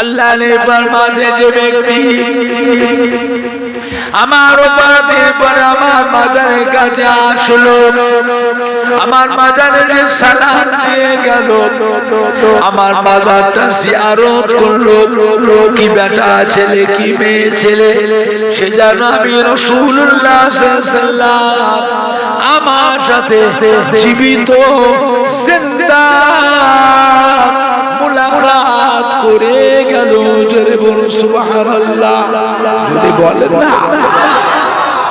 আল্লাহ নেবার মাঝে যে ব্যক্তি আমার উপাধির পরে আমার মাজারের কাছে আসলো। আমার মাজারে যে সালাম দিয়ে গেল। আমার মাজারটা জিয়ারত করল। কি বেটা ছেলে, কি মেয়ে ছেলে, সে যেন আমি রসুল্লাহ আমার সাথে জীবিত জিন্দা মুলাকাত করে গেল জোরে বলো সুবহানাল্লাহ জোরে বলেন না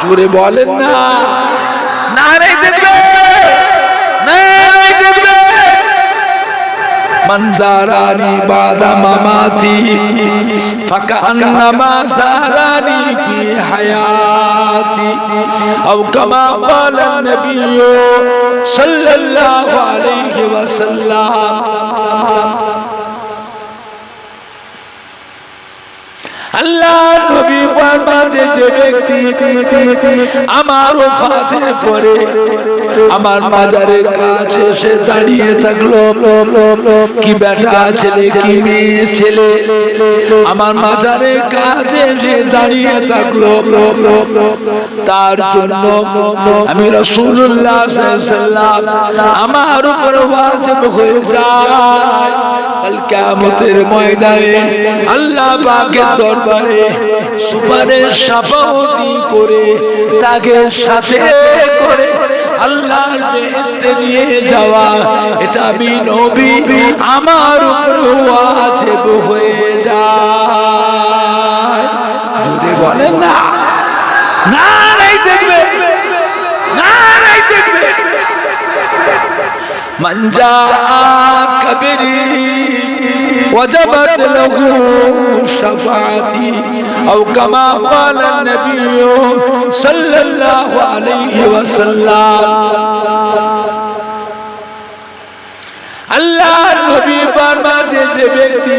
জোরে বলেন না নারে দেখবে নারে দেখবে منظراني بعد مماتي فكأنما زاراني في حياتي أو كما قال النبي صلى الله عليه وسلم আল্লাহ নবী মাঝে যে ব্যক্তি, আমার ওফাতের পরে আমার মাজারে কাছে এসে দাঁড়িয়ে থাকল। কি বেটা ছেলে, কি মেয়ে ছেলে? আমার মাজারে কাছে এসে দাঁড়িয়ে থাকল। তার জন্য আমি রসুল্লাহ আমার উপর ওয়াজিব হয়ে যায়। কাল কিয়ামতের ময়দানে আল্লাহ পাকের দরবারে দরবারে সুপারে সাপাওতি করে, তাকে সাথে করে আল্লাহর বেহেস্তে নিয়ে যাওয়া। এটা আমি নবী, আমার উপর আছে হয়ে যায়। জোরে বলেন না না নাই দেখবে না নাই দেখবে মঞ্জা কবিরি وجبت له شفاعتي أو كما قال النبي صلى الله عليه وسلم আল্লাহ নবী মাঝে যে ব্যক্তি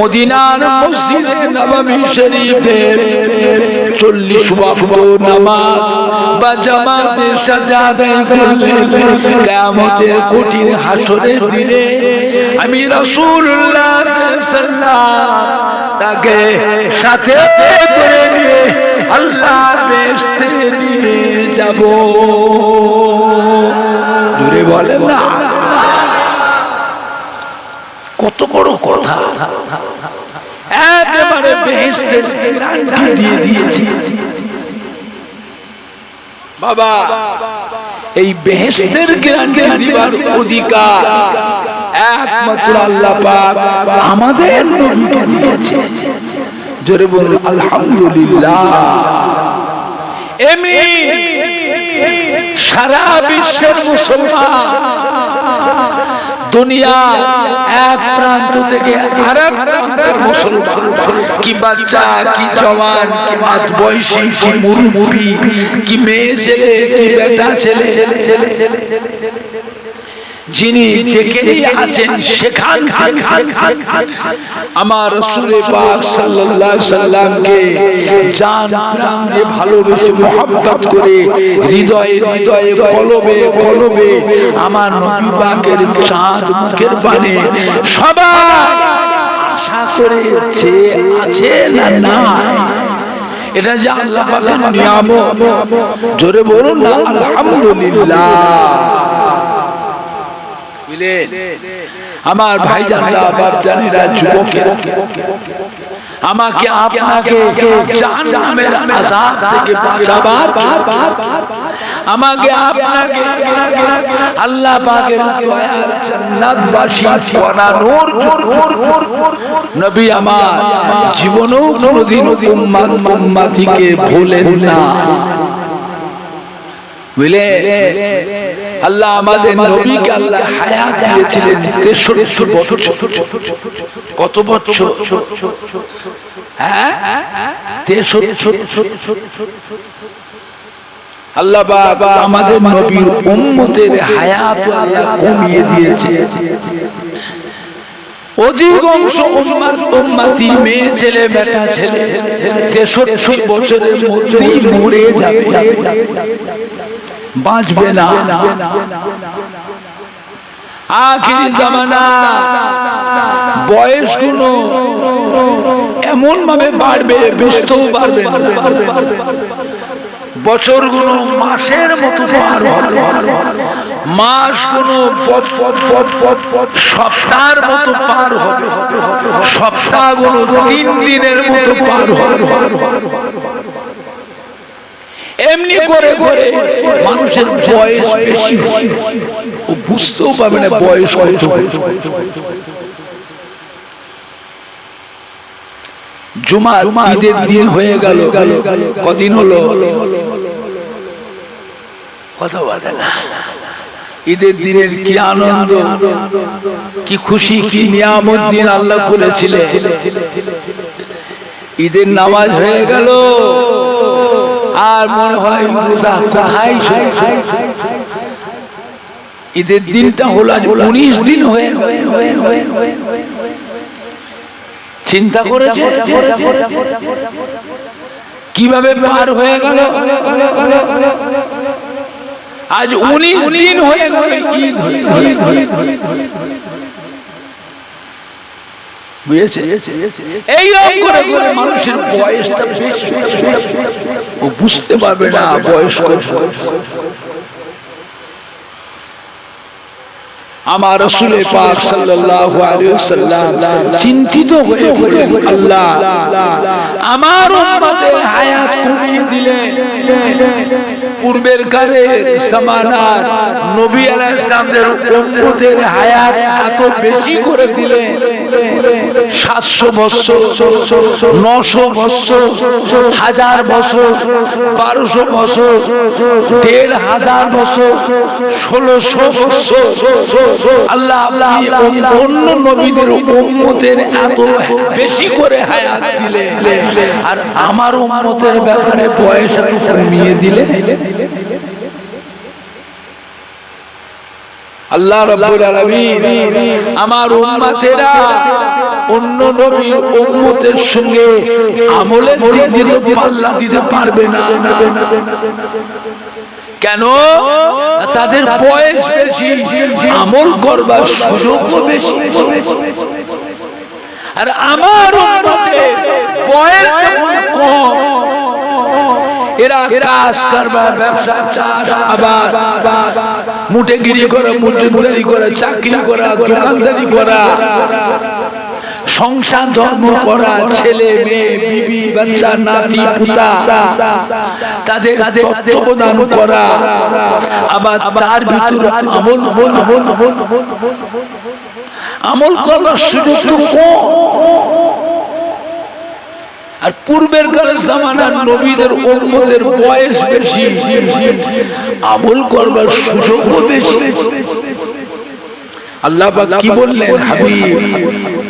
মদিনার মসজিদে নবমী শরীফের চল্লিশ ওয়াক্ত নামাজ বা জামাতের সাথে আদায় করলেন কিয়ামতের কঠিন হাসরের দিনে আমি রাসূলুল্লাহ তাকে সাথে করে নিয়ে আল্লাহ বেহেশতে নিয়ে যাব। জোরে বলেন না। কত বড় কথা। একেবারে বেহেস্তের গ্যারান্টি দিয়ে দিয়েছি। বাবা, এই বেহেস্তের গ্যারান্টি দিবার অধিকার একমাত্র আল্লাহ পাক আমাদের নবীকে দিয়েছে। জোরে বলুন, আলহামদুলিল্লাহ। এমনি সারা বিশ্বের মুসলমান দুনিয়া এক প্রান্ত থেকে আরেক প্রান্তের মুসলমান। কি বাচ্চা, কি জওয়ান, কি মাত বয়সী কি মুরব্বী, কি মেয়ে ছেলে, কি বেটা ছেলে। যিনি যেখানে আছেন সেখান আমার রসুলে পাক সাল্লাল্লাহু সাল্লামকে জান প্রাণ দিয়ে ভালোবেসে মোহাব্বত করে হৃদয়ে হৃদয়ে কলবে কলবে আমার নবী পাকের চাঁদ মুখের পানে সবাই আশা করে যে আছে না না এটা যে আল্লাহ পাকের নিয়ামত। জোরে বলুন না আলহামদুলিল্লাহ। আমার ভাইজানরা বাপজানেরা যুবকেরা। আমাকে আপনাকে থেকে আমাকে আপনাকে আল্লাহ পাকের দয়ার জান্নাতবাসী জন্য। নবী আমার, জীবনেও কোনোদিন উম্মাত উম্মাতিকে ভুলেন না। বুঝলে আল্লাহ আমাদের নবীকে আল্লাহ হায়াত দিয়েছিলেন তেষট্টি বছর। কত বছর? হ্যাঁ? আল্লাহ বাবা আমাদের নবীর উম্মতের হায়াত আল্লাহ কমিয়ে দিয়েছে। অধিকাংশ উম্মাত উম্মাতি মেয়ে ছেলে বেটা ছেলে তেষট্টি বছরের মধ্যেই মরে যাবে। বাঁচবে না। আখিরি জামানা বয়সগুলো এমন ভাবে বাড়বে বুঝতেও না। বছরগুলো মাসের মতো মাসগুলো সপ্তাহের মতো পার হবে। সপ্তাহগুলো তিন দিনের মতো পার হবে। এমনি করে করে মানুষের বয়স বেশি। ও বুঝতেও পাবে না বয়স কত। জুমা ঈদের দিন হয়ে গেল। কদিন হলো? কথা বলে না। ঈদের দিনের কি আনন্দ, কি খুশি, কি নিয়ামত দিন আল্লাহ করেছিলেন। ঈদের নামাজ হয়ে গেল। আর মনে হয় রোজা কোথায় ঈদের দিনটা হলো আজ উনিশ দিন হয়ে চিন্তা করেছে? কীভাবে পার হয়ে গেল? আজ উনিশ দিন হয়ে গেল ঈদ বুঝেছে? এইরকম করে করে মানুষের বয়সটা বেশি ও বুঝতে পারবে না বয়স কত আমার রসুল পাক সাল্লাল্লাহু আলাইহি ওয়াসাল্লাম চিন্তিত হয়ে বললেন আল্লাহ আমার উম্মতের হায়াত কমিয়ে দিলেন। পূর্বের কারের জামানার নবী আলাইহিস সালামের উম্মতের হায়াত এত বেশি করে দিলে সাতশো বছর, নশো বছর, হাজার বছর, বারোশো বছর, দেড় হাজার বছর, ষোলোশো বছর আল্লাহ আপনি অন্য নবীদের উম্মতের এত বেশি করে হায়াত দিলে আর আমার উম্মতের ব্যাপারে বয়স একটু কমিয়ে দিলে? আল্লাহ রাব্বুল আলামিন আমার উম্মতেরা অন্য নবীর উম্মতের সঙ্গে আমলের দিক দিয়ে তো পাল্লা দিতে পারবে না। কেন? তাদের বয়স বেশি, আমল করবার সুযোগও বেশি। আর আমার উম্মতে বয়স কম, এরা কাজ করবার, ব্যবসা, চাষ আবার মুঠেগিরি করা মজুদারি করা, চাকরি করা, দোকানদারি করা সংসার ধর্ম করা ছেলে, মেয়ে, বিবি, বাচ্চা, নাতি, পুতা, তাদের তত্ত্বাবধান করা। আবার তার ভিতরে আমল আমল করার সুযোগ তো কম। আর পূর্বের কালের জামানার নবীদের উম্মতের বয়স বেশি। আমল করবার সুযোগও বেশি। আল্লাহ কি বললেন? হাবিব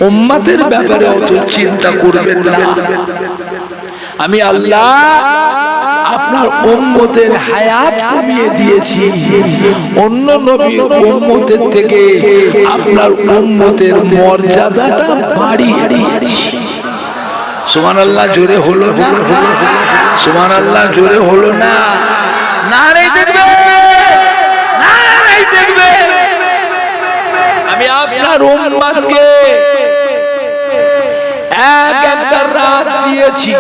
উম্মতের ব্যাপারে অত চিন্তা করবেন না। আমি আল্লাহ আপনার উম্মতের হায়াত কমিয়ে দিয়েছি। অন্য নবীর উম্মতের থেকে আপনার উম্মতের মর্যাদাটা বাড়িয়ে দিয়েছি। সুমান আল্লাহ জোরে হলো না? সুমান আল্লাহ জোরে হলো না? না রে দেখবে না রে দেখবে আমি আপনার উম্মাদকে এক একটা রাত দিয়েছি,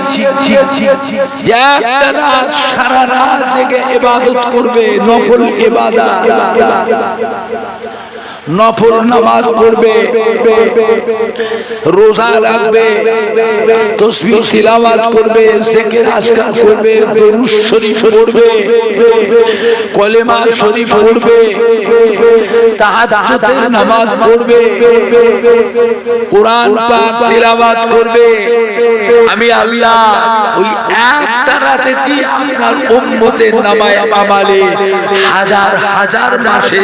যে একটা রাত সারা রাত জেগে ইবাদত করবে, নফল ইবাদত। নফল নামাজ পড়বে, রোজা রাখবে, তসবি তিলাওয়াত করবে, জিকির আজকার করবে, দরুদ শরীফ পড়বে কলেমা শরীফ পড়বে, তাহাজ্জুদের নামাজ পড়বে, কোরআন পাক তিলাওয়াত করবে। আমি আল্লাহ ওই একটা রাতে কি আপনার উম্মতের নামায় আমালে হাজার হাজার মাসে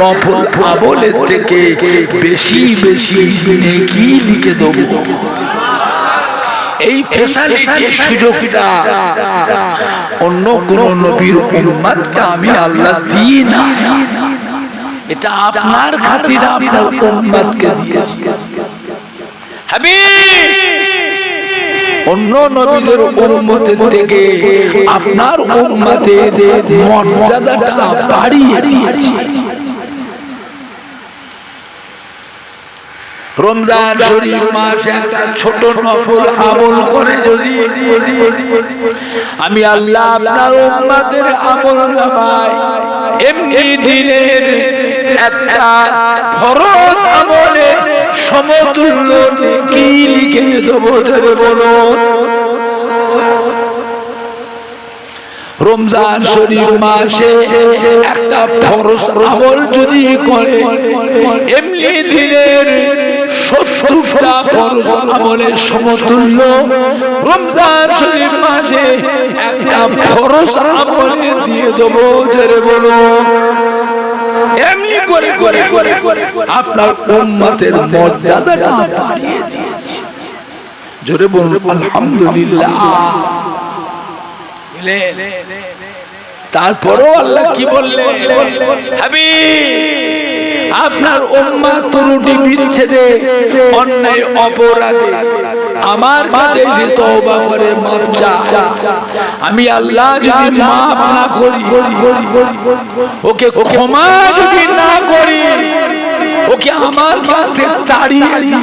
নফল আমলের থেকে বেশি বেশি নেকি লিখে দেব? এই ফেসালিটি সুযোগটা অন্য কোন নবীর উম্মাদকে আমি আল্লাহ দিই না। এটা আপনার খাতিরে আপনার উম্মাদকে দিয়েছি। অন্য নবীদের উম্মতের থেকে আপনার উম্মতের মর্যাদাটা বাড়িয়ে দিয়েছি। রমজান শরীফ মাসে একটা ছোট নফল আমল করে যদি আমি আল্লাহ আপনার উম্মাদের আমল নামায়, এমনি দিনের একটা ফরজ আমলে সমতুল্য কি লিখে দেবো ধরে বলুন রমজান শরীফ মাসে একটা ফরজ আমল যদি করে, এমনি দিনের সত্তরটা ফরজ আমলের সমতুল্য। রমজান শরীফ মাসে একটা ফরজ আমলে দিয়ে দেবো জেরে বলো। এমনি করে করে করে আপনার উম্মতের মর্যাদাটা বাড়িয়ে দিয়েছি। জোরে বলুন, আলহামদুলিল্লাহ। তারপরও আল্লাহ কি বললেন? হাবি আপনার উম্মা ত্রুটি বিচ্ছেদে, অন্যায়, অপরাধে আমার কাছে যে তওবা করে মাপ চায়। আমি আল্লাহ যদি মাপ না করি, ওকে ক্ষমা যদি না করি ওকে আমার কাছে তাড়িয়ে দিই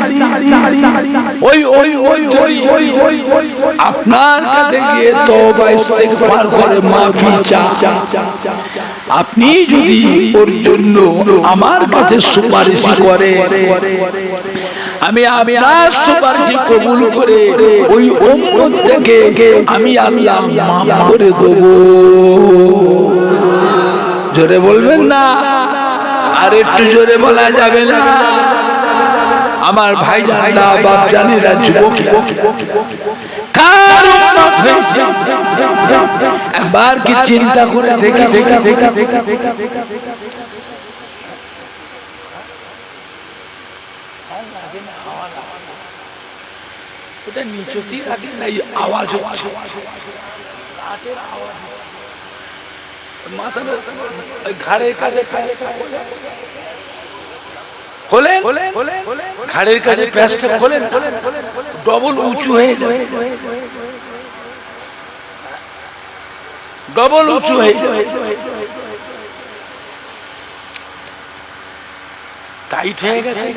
ওই ওই ওই যদি আপনার কাছে গিয়ে তওবা, ইস্তেগফার করে মাফি চা আপনি যদি ওর জন্য আমার কাছে সুপারিশ করে, আমি আপনার সুপারিশ কবুল করে ওই উম্মত থেকে আমি আল্লাহ মাফ করে দেব। জোরে বলবেন না? আর একটু জোরে বলা যাবে না। আমার ভাই জানলা বাপ জানেরা যুবক একবার কি চিন্তা করে দেখে ওটা নিচতেই রাখে না এই আওয়াজ হচ্ছে। ঘাড়ের কাছে প্যাঁচটা খোলেন? ডবল উঁচু হয়ে যাবে। ডবল উঁচু হয়ে যাবে। টাইট হয়ে গেছে।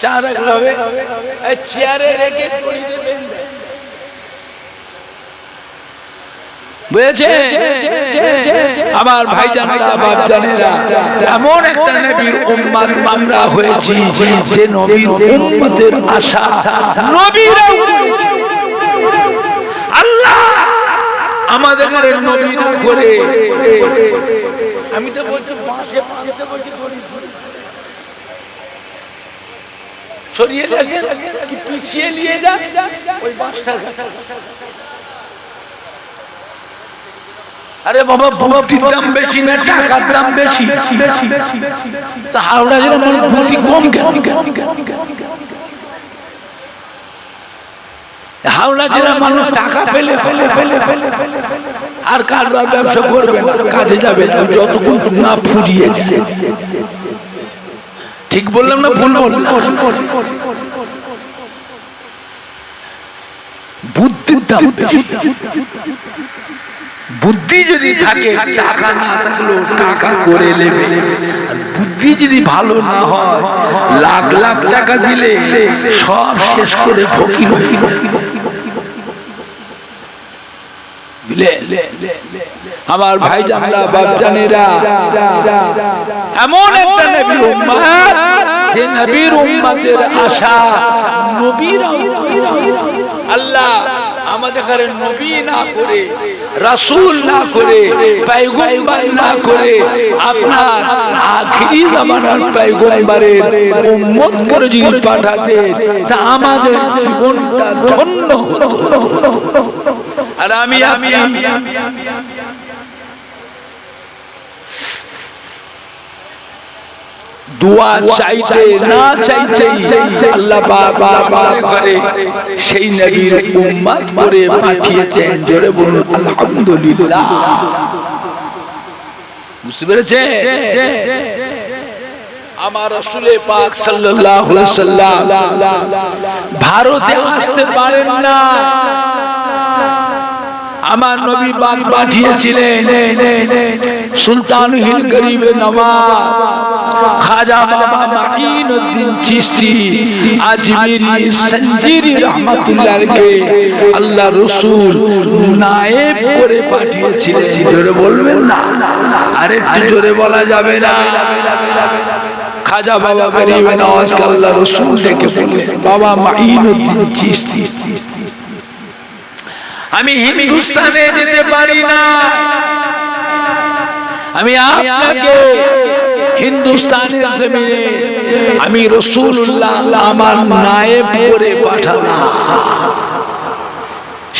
চা রাখলে হবে। চেয়ারে রেখে আমার ভাইজানেরা, বাপজানেরা, এমন একটা নবীর উম্মত আমরা হয়েছি যে নবীর উম্মতের আশা নবীরাও করেছে আল্লাহ আমাদের নবী না করে। আমি তো বলছি, বাঁশে বাঁধতে বলছি সরিয়ে দেখেন কি পিছিয়ে নিয়ে যা ওই বাঁশটার কাছে আরে বাবা বুদ্ধির দাম বেশি না, টাকার দাম বেশি। তা হাওড়া জেলা মানুষ বুদ্ধি কম কেন? হাওড়া জেলার মানুষ টাকা পেলে আর কারবার ব্যবসা করবে না, কাজে যাবে না, যতক্ষণ না ফুরিয়ে যায়। ঠিক বললাম না ভুল বললাম? বুদ্ধির দাম বুদ্ধি যদি থাকে, টাকা না থাকলেও টাকা করে নেবে বুদ্ধি যদি ভালো না হয়, লাখ লাখ টাকা দিলে সব শেষ করে ফকির হয়ে। আমার ভাই জানরা বাপ জানেরা এমন একটা নবীর উম্মত যে নবীর উম্মতের আশা করেছে। আল্লাহ আমাদের ঘরে নবী না করে, রাসূল না করে, পয়গম্বর না করে, আপনার আখিরি জামানার পয়গম্বরের উম্মত করে যদি পাঠাতেন, তা আমাদের জীবনটা ধন্য হতো। আর আমি আমি দোয়া চাইতে না চাইতেই আল্লাহ বাবা করে সেই নবীর উম্মত করে পাঠিয়েছেন। জোরে বলুন আলহামদুলিল্লাহ। বুঝতে পেরেছে আমার রসুলে পাক সাল্লাল্লাহু আলাইহি সাল্লাম ভারতে আসতে পারেন না। আমার নবী পাক পাঠিয়েছিলেন। সুলতান হিল গরিব খাজা বাবা মাইনুদ্দিন চিশতি আজমিরি সঞ্জিরি রহমাতুল্লাহকে আল্লাহ রসুল নায়েব করে পাঠিয়েছিলেন। জোরে বলবেন না? আরে একটু জোরে বলা যাবে না। খাজা বাবা গরিব নওয়াজকে আল্লাহ রসুল ডেকে বললেন, বাবা মাইনুদ্দিন চিশতি, আমি হিন্দুস্তানে যেতে পারি না। আমি আপনাকে হিন্দুস্তানের জমিনে আমি রসুল্লাহ আমার নায়েব করে পাঠালাম।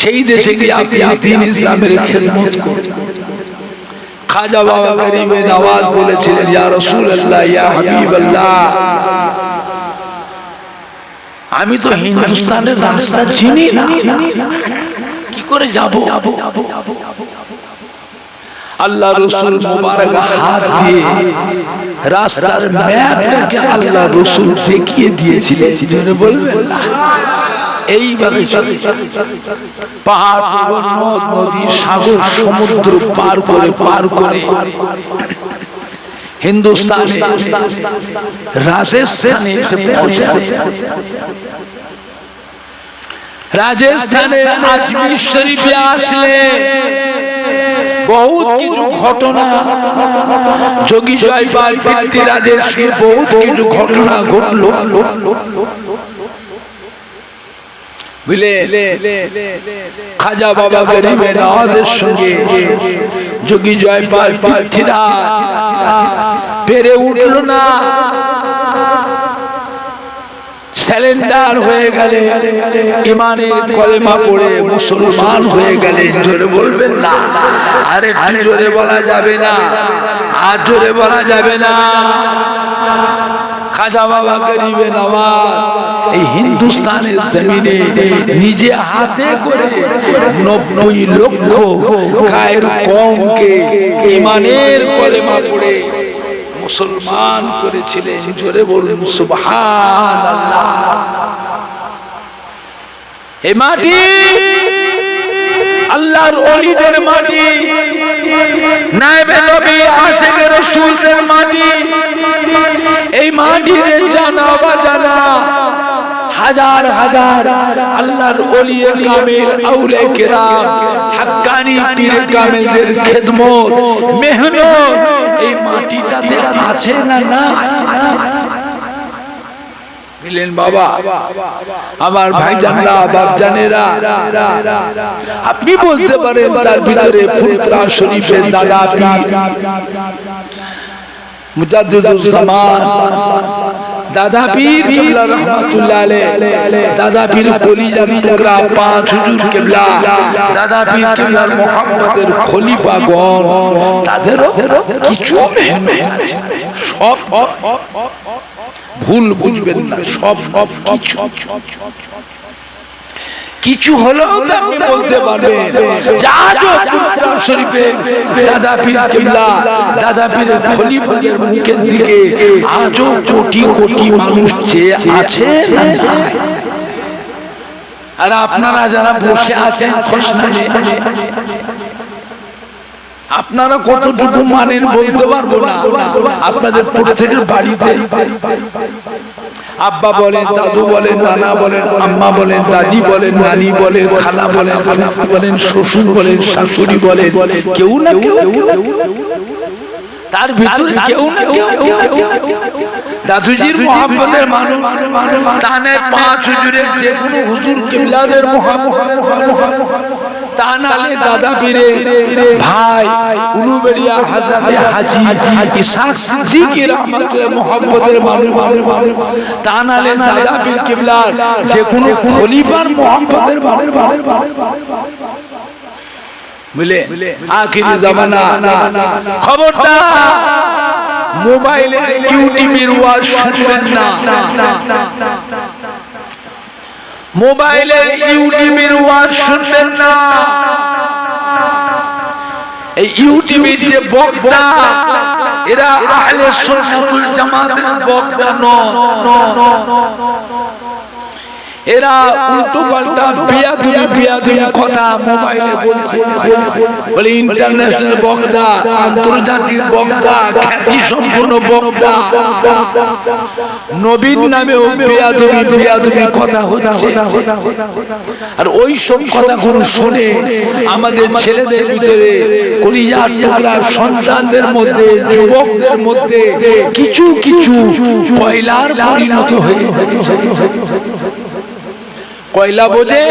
সেই দেশে গিয়ে আপনি দিন ইসলামের খেদমত করুন। খাজা বাবা গরিবে নওয়াজ বলেছিলেন, ইয়া রসুল্লাহ ইয়া হাবিব আমি তো হিন্দুস্তানের রাস্তা চিনি না। কি করে যাব? আল্লাহ রসুল মুবারক হাত দিয়ে রাস্তার ম্যাপ রেখে আল্লাহ রসুল দেখিয়ে দিয়েছিলেন। বলবেন? না এইভাবে চলে। পাহাড় নদ নদী সাগর সমুদ্র পার করে পার করে। হিন্দুস্তানে রাজস্থানে এসে পৌঁছায় রাজস্থানের আজমির শরীফে আসলে বহুত কিছু ঘটনা। যোগী জয়পাল পৃথ্বীরাজের সঙ্গে বহুত কিছু ঘটনা ঘটলো। বুঝলে খাজা বাবা গরিবে নওয়াজের সঙ্গে যোগী জয়পাল পৃথ্বীরাজ পেরে উঠল না। স্যালেন্ডার হয়ে গেলে, ইমানের কলেমা পড়ে মুসলমান হয়ে গেলে জোরে বলবেন না। আরে জোরে বলা যাবে না, আর জোরে বলা যাবে না। খাজা বাবা গরিবে নওয়াজ এই হিন্দুস্তানের জমিনে নিজে হাতে করে নব্বই লক্ষ গায়ের কমকে ইমানের কলেমা পড়ে মুসলমান করেছিলেন, জোরে বলুন সুবহান মাটি আল্লাহর অলিদের মাটি এই জানা হাজার হাজার আল্লাহর মেহনত এই মাটিটাতে আছে না না মিলেন বাবা আমার ভাইজানরা বাপজানেরা আপনি বলতে পারেন তার ভিতরে ফুলফরা শরীফের দাদা পীর মুজাদ্দিদুজ্জামান দাদা পীর কেবলা রহমাতুল্লাহ আলাইহ। দাদা পীর কলিজার টুকরা, পাঁচ হুজুর কেবলা। দাদা পীর কেবলার খলিফা খলিফাগণ তাদেরও কিছু মেহনত আছে। সব ভুল বুঝবেন না সব সব কিছু। কিছু হলেও তো আপনি বলতে পারবেন যা কুরআন শরীফের দাদা পীর কিবলা দাদা পীরের খলিফাদের মুখের দিকে আজও কোটি কোটি মানুষ চেয়ে আছে না নাই আর আপনারা যারা বসে আছেন খোসনা আপনারা কতটুকু মানেন বলতে পারব না। আপনাদের প্রত্যেকের বাড়িতে আব্বা বলেন, দাদু বলেন, নানা বলেন, আম্মা বলেন, দাদি বলেন, নানি বলেন, খালা বলেন ফুফু বলেন, শ্বশুর বলেন, শাশুড়ি বলেন, কেউ না কেউ। তার ভিতরে কেউ না কেউ। দাদুজির মোহাম্মদের মানুষ তানে পাঁচ হুজুরের যে কোনো হুজুর কিবলাদের মোহাম্মদের ভাই, উলুবেড়িয়া হাজি যে কোনো খলিফার মোহাম্মদের মানুষ। জামানা। খবরদার মোবাইলে ইউটিউবের ওয়াজ শুনবেন না। মোবাইলে ইউটিউবের ওয়াজ শুনবেন না। এই ইউটিউবের যে বক্তা, এরা আহলে সুন্নাতুল জামাতের বক্তা নন। এরা উল্টো পাল্টা বিয়া তুমি বিয়া তুমি কথা মোবাইলে বলছে। বলে ইন্টারন্যাশনাল বক্তা আন্তর্জাতিক বক্তা খ্যাতি সম্পূর্ণ বক্তা। নবীন নামেও বিয়া তুমি বিয়া তুমি কথা হচ্ছে। আর ওই সব কথা কোন শুনে আমাদের ছেলেদের ভিতরে কলিজার টুকরা সন্তানদের মধ্যে যুবকদের মধ্যে কিছু কিছু কয়লার পরিণত হয়ে যাচ্ছে কয়লা বোঝে?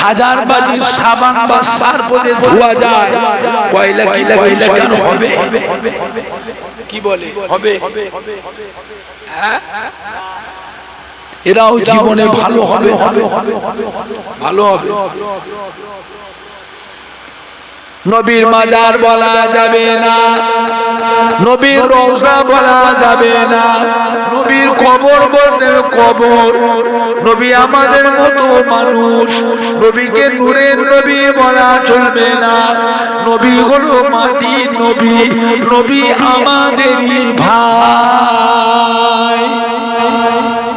হাজার বাজি সাবান বা সার ধোয়া যায়। কয়লা হবে? হ্যাঁ? ভালো হবে। ভালো হবে। নবীর মাজার বলা যাবে না। নবীর রওজা বলা যাবে না। নবীর কবর বলতে কবর। নবী আমাদের মতো মানুষ। নবীকে নূরের নবী বলা চলবে না। নবী হলো মাটির নবী। নবী আমাদেরই ভাই।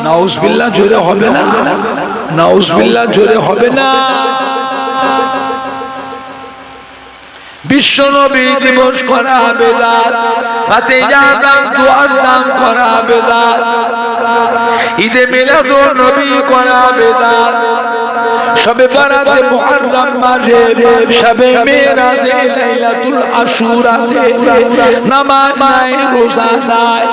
নাউজবিল্লাহ জোরে হবে না? নাউজবিল্লাহ জোরে হবে না? বিশ্ব নবী দিবস করা বেদাত হাতে দাম দুয়ার দাম করা বেদাত ঈদে মিলাদ নবী করা বেদাত সবে বারাতে মুহররম মাসে সবে মেরাজে লাইলাতুল আশুরাতে। নামাজ নাই, রোজা নাই।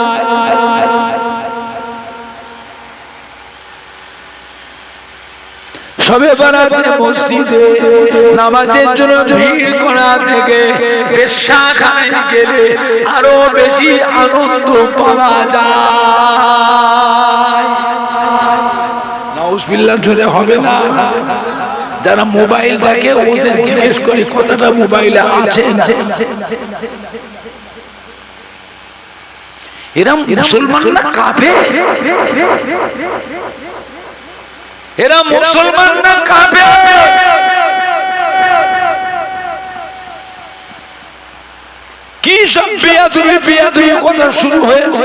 সবে বারাতে মসজিদে নামাজের জন্য ভিড় করা থেকে পেশাখানে গেলে আরও বেশি আনন্দ পাওয়া যায়। নাউজবিল্লাহ ধরে হবে না। যারা মোবাইল দেখে ওদের জিজ্ঞেস করে, কথাটা মোবাইলে আছে না? এরা মুসলমান না কাফে এরা মুসলমান না কাবে কি সব বিয়া তুমি বিয়া তুমি কথা শুরু হয়েছে?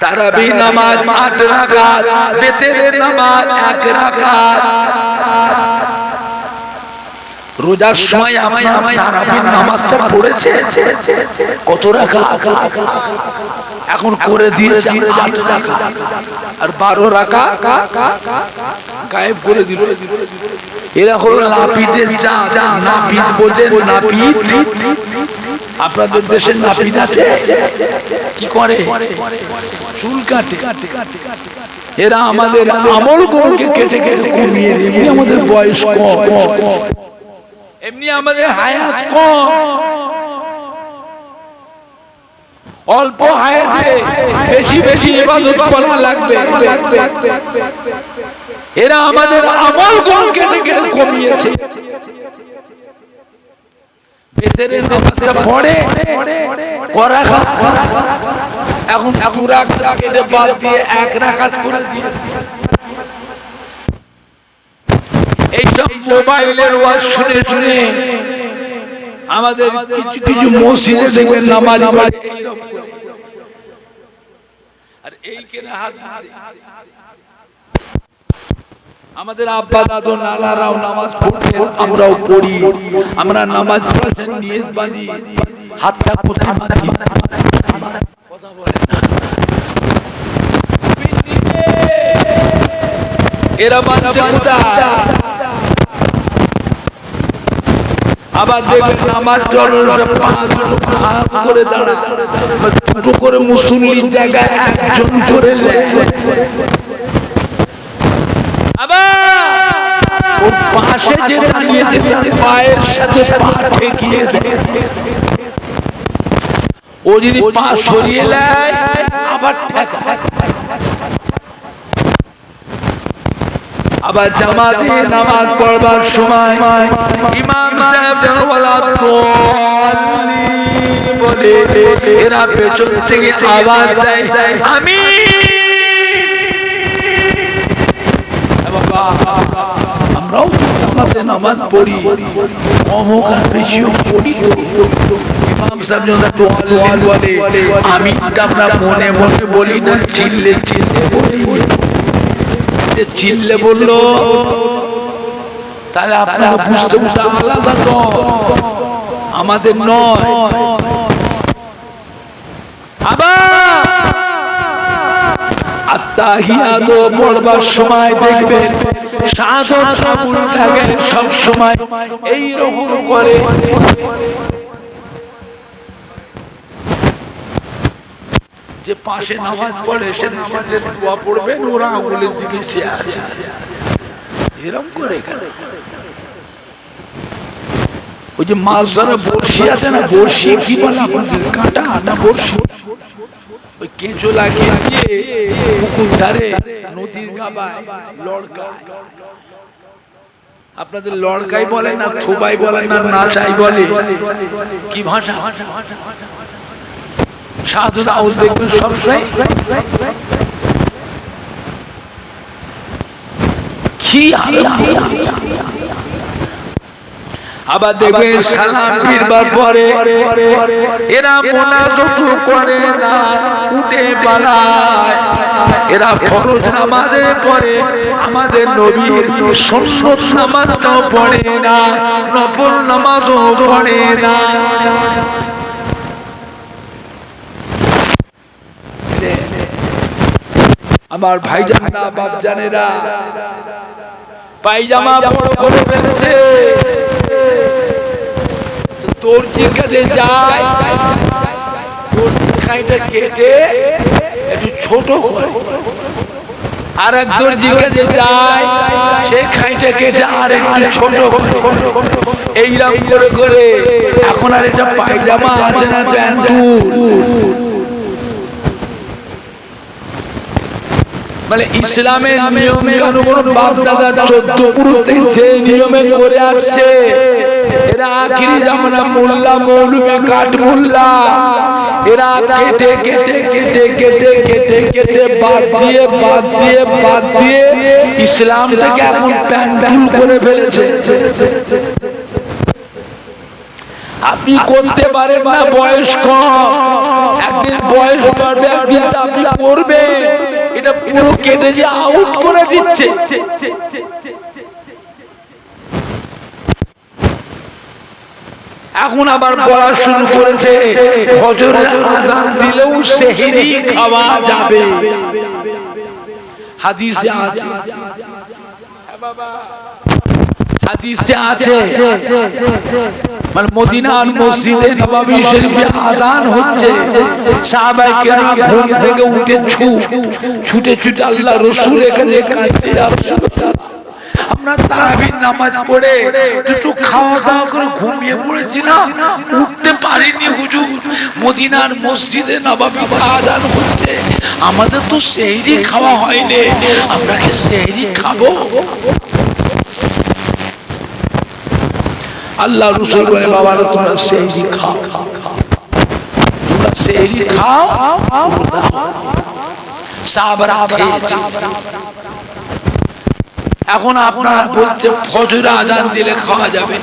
তারাবি নামাজ আট রাকাত বেতের নামাজ এক রাকাত। রোজার সময় আপনার তারাবির নামাজটা পড়েছে? কত রাখা এখন করে দিয়েছে আট রাখা। আর বারো রাখা গায়েব করে দিল। এরা হলো নাপিদের চা নাপিত বোঝেন নাপিত। আপনাদের দেশের নাপিত আছে? কি করে? চুল কাটে। এরা আমাদের আমল গুলোকে কেটে কেটে কমিয়ে দিয়ে। এমনি আমাদের বয়স কম। এমনি আমাদের হায়াত কম। অল্প হায়াতে বেশি বেশি ইবাদত করা লাগবে। এরা আমাদের আমলগুলো কেটে কেটে কমিয়েছে। ভেতরে নামাজটা পড়ে, করা এখন পুরা কেটে বাদ দিয়ে এক রাখাত করে দিয়েছে। এইসব মোবাইলের ওয়াজ শুনে শুনে আমাদের কিছু কিছু মসজিদে দেখবেন নামাজ পড়ে আর এই কেনা হাত। আমাদের আব্বা দাদু নানারাও নামাজ পড়তেন আমরাও পড়ি। আমরা নামাজ পড়াছেন নিয়ত বাঁধি। হাতটা কোথায় বাঁধি? কথা বলে এরা বাঁধছে কোথায়? আবার দেখবেন আমার করে দাঁড়া দুটো করে মুসল্লির জায়গায় একজন করে পাশে যে তার পায়ের সাথে পা ঠেকিয়ে দেয়। ও যদি পা সরিয়ে নেয়, আবার ঠেকায়। আবার জামাতে নামাজ পড়বার সময় ইমাম সাহেব বলে, এরা পেছন থেকে আওয়াজ দেয় আমি আমরা আমরাও জামাতে নামাজ পড়ি, অমুক আর বেশিও পড়ি ইমাম সাহেব আমি আমরা মনে মনে বলি না, চিল্লে চিল্লে বলি। যে চিল্লে বলল, তাহলে আপনাকে বুঝতে বুঝতে আলাদা তো। আমাদের নয়। আবার পড়বার সময় দেখবেন আঙুলটাকে সব সময়। এই রকম করে যে পাশে নামাজ পড়ে সে নামাজের দোয়া পড়বেন, ওরা আঙুলের দিকে সে আছে। এরকম করে ওই যে মাছ ধরা বড়শি আছে না, বড়শি কি বলে আপনাদের? কাঁটা না বড়শি? ওই কেঁচো লাগিয়ে দিয়ে পুকুর ধারে, নদীর গাবায় লড়কায়। আপনাদের লড়কাই বলে না, থোবাই বলে না, নাচাই বলে? কি ভাষা ভাষা? সাধু দাউদ দেখবেন সবসময় কি আবার দেখবে সালাম ফিরবার পরে এরা মোনাজত করে না, উঠে পালায়। এরা ফরজ নামাজে পড়ে আমাদের নবীর সুন্নত নামাজটাও পড়ে না, নফল নামাজও পড়ে না। আমার ভাইজানরা বাপজানেরা। পায়জামা বড় করে ফেলেছে। তোর কাছে যায় তোর খাইটা কেটে একটু ছোট করে। আর এক দর্জির কাছে যায় সে খাইটা কেটে আর একটু ছোট করে। এইরকম করে করে এখন আর এটা পায়জামা আছে না প্যান্টুর? মানে ইসলামের নিয়ম কানুন বাপ দাদা চোদ্দ পুরুষ যে নিয়মে করে আসছে, এরা আখিরি জামানা মোল্লা মৌলবী কাঠ মোল্লা। এরা কেটে কেটে কেটে কেটে কেটে কেটে, বাদ দিয়ে বাদ দিয়ে বাদ দিয়ে ইসলামটাকে এখন প্যান্টুল করে ফেলেছে। আপনি করতে পারেন না বয়স কম একদিন বয়স বাড়বে, একদিন আপনি করবেন। এটা পুরো কেটে যে আউট করে দিচ্ছে। এখন আবার বলা শুরু করেছে হজরের আদান দিলেও সেহেরি খাওয়া যাবে। হাদিসে আছে। হাদিসে আছে। মানে মদিনার মসজিদে নবাবী শরীফে আজান হচ্ছে। সাহাবাই কেরাম ঘুম থেকে উঠে ছু। ছুটে ছুটে আল্লাহ রসুল এখানে কাঁদছে ইয়া রাসূলুল্লাহ আমরা তারাবির নামাজ পড়ে দুটো খাওয়া দাওয়া করে ঘুমিয়ে পড়েছিলাম উঠতে পারিনি হুজুর। মদিনার মসজিদে নবাবিতে আজান হচ্ছে। আমাদের তো সেহরি খাওয়া হয়নি। আমরা কি সেহরি খাব? আল্লাহ রসুল বলে বাবারা তোমরা সেহরি খাও। তোমরা সেহরি খাও এখন আপনারা বলছে ফজরে আজান দিলে খাওয়া যাবে।